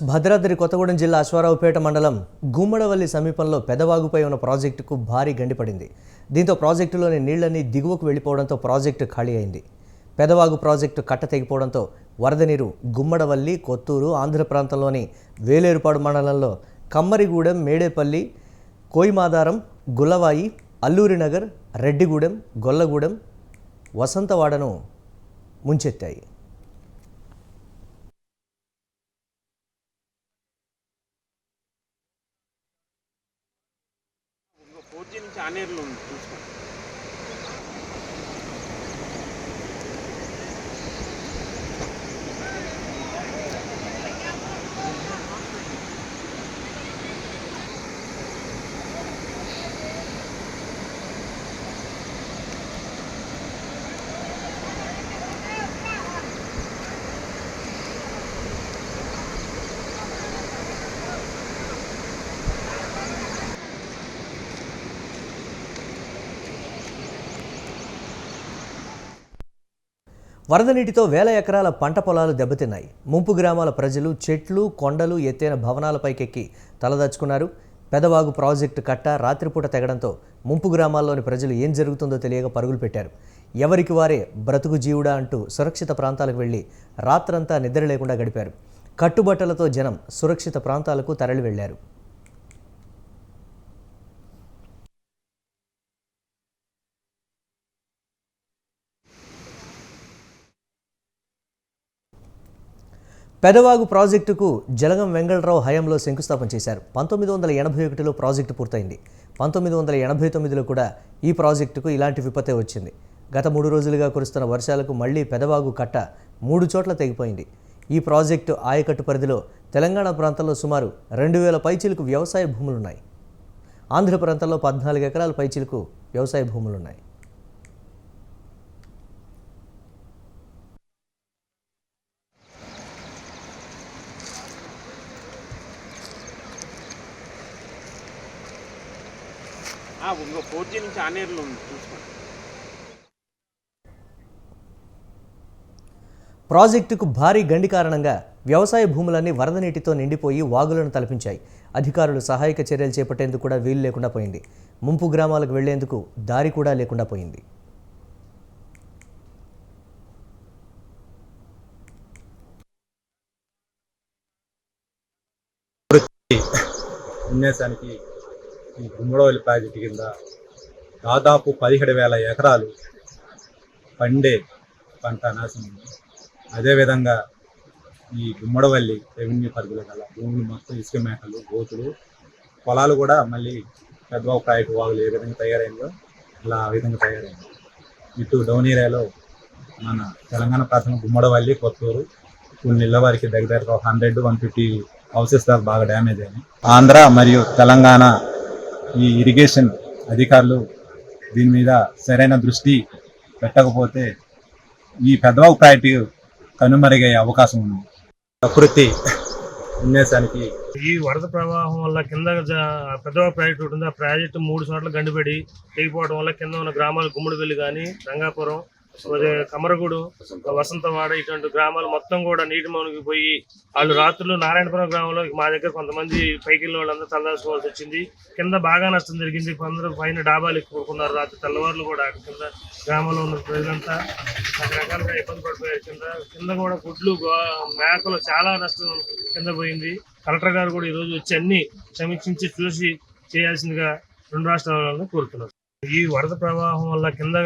భద్రాద్రి కొత్తగూడెం జిల్లా అశ్వారావుపేట మండలం గుమ్మడవల్లి సమీపంలో పెదవాగుపై ఉన్న ప్రాజెక్టుకు భారీ గండిపడింది. దీంతో ప్రాజెక్టులోని నీళ్ళన్నీ దిగువకు వెళ్ళిపోవడంతో ప్రాజెక్టు ఖాళీ అయింది. పెదవాగు ప్రాజెక్టు కట్ట తెగిపోవడంతో వరద నీరు గుమ్మడవల్లి కొత్తూరు ఆంధ్ర ప్రాంతంలోని వేలేరుపాడు మండలంలో కమ్మరిగూడెం మేడేపల్లి కోయిమాదారం గుల్లవాయి అల్లూరినగర్ రెడ్డిగూడెం గొల్లగూడెం వసంతవాడను ముంచెత్తాయి. ఇంకో ఫోర్ జీ నుంచి ఆనేరులో వరద నీటితో వేల ఎకరాల పంట పొలాలు దెబ్బతిన్నాయి. ముంపు గ్రామాల ప్రజలు చెట్లు కొండలు ఎత్తైన భవనాలపైకెక్కి తలదచ్చుకున్నారు పెదవాగు ప్రాజెక్టు కట్ట రాత్రిపూట తెగడంతో ముంపు గ్రామాల్లోని ప్రజలు ఏం జరుగుతుందో తెలియక పరుగులు పెట్టారు. ఎవరికి వారే బ్రతుకు జీవుడా అంటూ సురక్షిత ప్రాంతాలకు వెళ్ళి రాత్రంతా నిద్ర లేకుండా గడిపారు. కట్టుబట్టలతో జనం సురక్షిత ప్రాంతాలకు తరలి వెళ్ళారు పెదవాగు ప్రాజెక్టుకు జలగం వెంగళరావు హయాంలో శంకుస్థాపన చేశారు. పంతొమ్మిది వందల ఎనభై ఒకటిలో ప్రాజెక్టు పూర్తయింది. పంతొమ్మిది వందల ఎనభై తొమ్మిదిలో కూడా ఈ ప్రాజెక్టుకు ఇలాంటి విపత్తే వచ్చింది. గత మూడు రోజులుగా కురుస్తున్న వర్షాలకు మళ్ళీ పెదవాగు కట్ట మూడు చోట్ల తెగిపోయింది. ఈ ప్రాజెక్టు ఆయకట్టు పరిధిలో తెలంగాణ ప్రాంతంలో సుమారు రెండు వేల పైచీలకు వ్యవసాయ భూములున్నాయి. ఆంధ్ర ప్రాంతంలో పద్నాలుగు ఎకరాల పైచీలకు వ్యవసాయ భూములున్నాయి. ఇంకో ఫోర్ జీ నుంచి ఉంది చూసుకోండి. ప్రాజెక్టుకు భారీ గండి కారణంగా వ్యవసాయ భూములన్నీ వరద నీటితో నిండిపోయి వాగులను తలపించాయి. అధికారులు సహాయక చర్యలు చేపట్టేందుకు కూడా వీలు లేకుండా పోయింది. ముంపు గ్రామాలకు వెళ్ళేందుకు దారి కూడా లేకుండా పోయింది. విన్యాసానికి ఈ గుమ్మడవల్లి ప్రాజెక్టు కింద దాదాపు పదిహేడు వేల ఎకరాలు పండే పంట నాశనం. అదేవిధంగా ఈ గుమ్మడవల్లి రెవెన్యూ పరిధిలో గల భూములు మొత్తం ఇసుక మేకలు గోతులు పొలాలు కూడా మళ్ళీ పెద్దవాగు ప్రాజెక్టు వాగులు ఏ విధంగా తయారైందో అలా ఆ విధంగా తయారైంది. ఇటు డౌన్ ఏరియాలో మన తెలంగాణ ప్రాంతం గుమ్మడవల్లి కొత్తూరు కొన్ని ఇళ్ళ వారికి దగ్గర దగ్గర ఒక హండ్రెడ్ వన్ ఫిఫ్టీ హౌసెస్ దాకా బాగా డ్యామేజ్ అయినాయి. ఆంధ్ర మరియు తెలంగాణ ఈ ఇరిగేషన్ అధికారులు దీని మీద సరైన దృష్టి పెట్టకపోతే ఈ పెద్దవాగు ప్రాజెక్టు కనుమరుగయ్యే అవకాశం ఉంది. ప్రకృతి విన్యాసానికి ఈ వరద ప్రవాహం వల్ల కింద జ- పెద్దవ ప్రాజెక్ట్ ఒకటి ఆ ప్రాజెక్టు మూడు చోట్ల గండిపడి తెగిపోవడం వల్ల కింద ఉన్న గ్రామాలు గుమ్మడివెల్లి కానీ రంగాపురం కమరగూడు వసంతవాడ ఇటువంటి గ్రామాలు మొత్తం కూడా నీటి మునిగిపోయి వాళ్ళు రాత్రులు నారాయణపురం గ్రామంలో మా దగ్గర కొంతమంది పైకి వాళ్ళందరూ తలదాచుకోవాల్సి వచ్చింది. కింద బాగా నష్టం జరిగింది. కొందరు పైన డాబాలు ఎక్కువకున్నారు రాత్రి తెల్లవారులు కూడా కింద గ్రామంలో ఉన్న ప్రజలంతా రకరకాలుగా ఇబ్బంది పడిపోయారు. కింద కింద కూడా గుడ్లు మేకలు చాలా నష్టం కింద పోయింది. కలెక్టర్ గారు కూడా ఈ రోజు వచ్చి అన్ని సమీక్షించి చూసి చేయాల్సిందిగా రెండు రాష్ట్రాలను కోరుతున్నారు. ఈ వరద ప్రవాహం వల్ల కింద